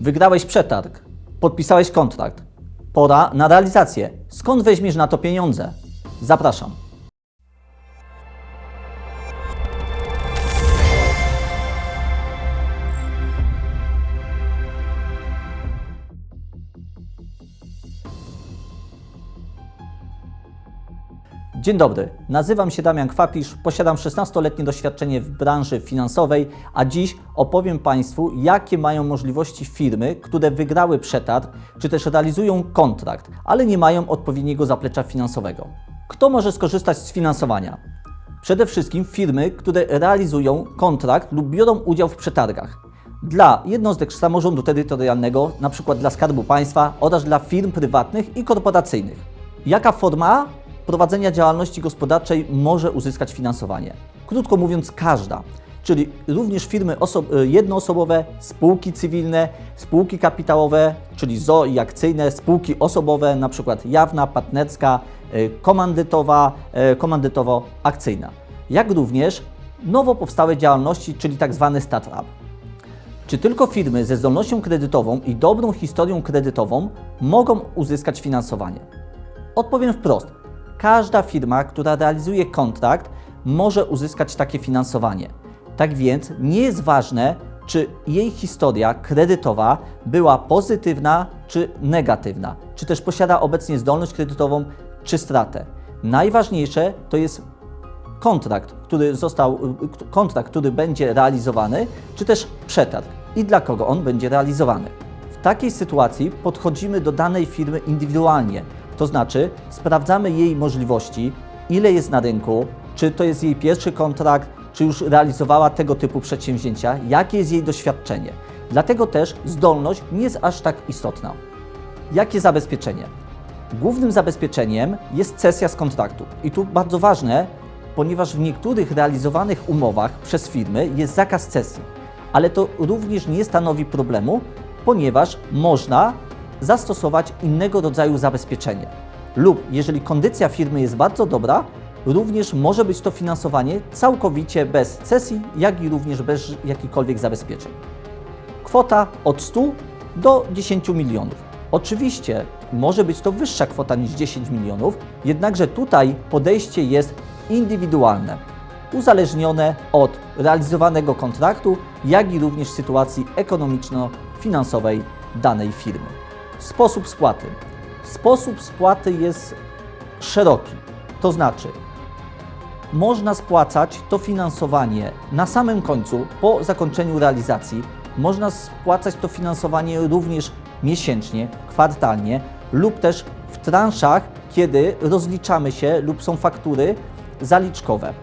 Wygrałeś przetarg, podpisałeś kontrakt. Pora na realizację. Skąd weźmiesz na to pieniądze? Zapraszam. Dzień dobry, nazywam się Damian Kwapisz, posiadam 16-letnie doświadczenie w branży finansowej, a dziś opowiem Państwu, jakie mają możliwości firmy, które wygrały przetarg, czy też realizują kontrakt, ale nie mają odpowiedniego zaplecza finansowego. Kto może skorzystać z finansowania? Przede wszystkim firmy, które realizują kontrakt lub biorą udział w przetargach. Dla jednostek samorządu terytorialnego, np. dla Skarbu Państwa oraz dla firm prywatnych i korporacyjnych. Jaka forma prowadzenia działalności gospodarczej może uzyskać finansowanie? Krótko mówiąc, każda. Czyli również firmy y, jednoosobowe, spółki cywilne, spółki kapitałowe, czyli ZO i akcyjne, spółki osobowe, przykład jawna, partnerska, y, komandytowa, y, komandytowo-akcyjna. Jak również nowo powstałe działalności, czyli tak zwany startup. Czy tylko firmy ze zdolnością kredytową i dobrą historią kredytową mogą uzyskać finansowanie? Odpowiem wprost. Każda firma, która realizuje kontrakt, może uzyskać takie finansowanie. Tak więc nie jest ważne, czy jej historia kredytowa była pozytywna czy negatywna, czy też posiada obecnie zdolność kredytową czy stratę. Najważniejsze to jest kontrakt, który został, kontrakt, który będzie realizowany, czy też przetarg i dla kogo on będzie realizowany. W takiej sytuacji podchodzimy do danej firmy indywidualnie, to znaczy sprawdzamy jej możliwości, ile jest na rynku, czy to jest jej pierwszy kontrakt, czy już realizowała tego typu przedsięwzięcia, jakie jest jej doświadczenie. Dlatego też zdolność nie jest aż tak istotna. Jakie zabezpieczenie? Głównym zabezpieczeniem jest cesja z kontraktu. I tu bardzo ważne, ponieważ w niektórych realizowanych umowach przez firmy jest zakaz cesji, ale to również nie stanowi problemu, ponieważ można zastosować innego rodzaju zabezpieczenie. Lub jeżeli kondycja firmy jest bardzo dobra, również może być to finansowanie całkowicie bez cesji, jak i również bez jakichkolwiek zabezpieczeń kwota od 100 do 10 milionów. Oczywiście może być to wyższa kwota niż 10 milionów, jednakże tutaj podejście jest indywidualne, uzależnione od realizowanego kontraktu, jak i również sytuacji ekonomiczno-finansowej danej firmy. Sposób spłaty. Sposób spłaty jest szeroki, to znaczy można spłacać to finansowanie na samym końcu, po zakończeniu realizacji. Można spłacać to finansowanie również miesięcznie, kwartalnie lub też w transzach, kiedy rozliczamy się lub są faktury zaliczkowe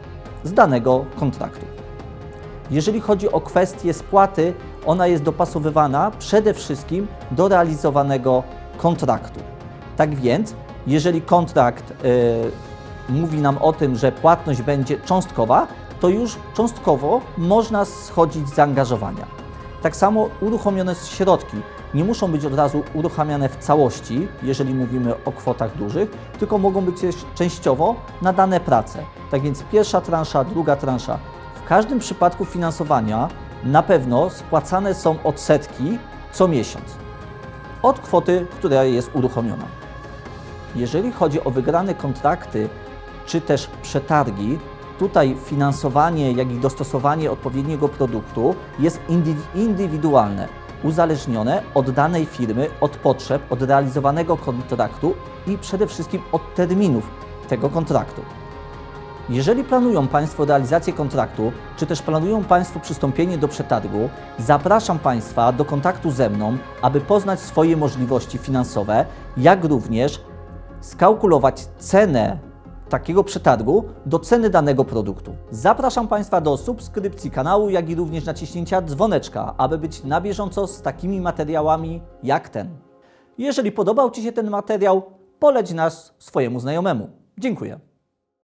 z danego kontraktu. Jeżeli chodzi o kwestię spłaty, ona jest dopasowywana przede wszystkim do realizowanego kontraktu. Tak więc, jeżeli kontrakt y, mówi nam o tym, że płatność będzie cząstkowa, to już cząstkowo można schodzić z zaangażowania. Tak samo uruchomione środki nie muszą być od razu uruchamiane w całości, jeżeli mówimy o kwotach dużych, tylko mogą być częściowo na dane prace. Tak więc pierwsza transza, druga transza. W każdym przypadku finansowania na pewno spłacane są odsetki co miesiąc od kwoty, która jest uruchomiona. Jeżeli chodzi o wygrane kontrakty czy też przetargi, tutaj finansowanie, jak i dostosowanie odpowiedniego produktu jest indy- indywidualne, uzależnione od danej firmy, od potrzeb, od realizowanego kontraktu i przede wszystkim od terminów tego kontraktu. Jeżeli planują Państwo realizację kontraktu, czy też planują Państwo przystąpienie do przetargu, zapraszam Państwa do kontaktu ze mną, aby poznać swoje możliwości finansowe, jak również skalkulować cenę takiego przetargu do ceny danego produktu. Zapraszam Państwa do subskrypcji kanału, jak i również naciśnięcia dzwoneczka, aby być na bieżąco z takimi materiałami jak ten. Jeżeli podobał Ci się ten materiał, poleć nas swojemu znajomemu. Dziękuję.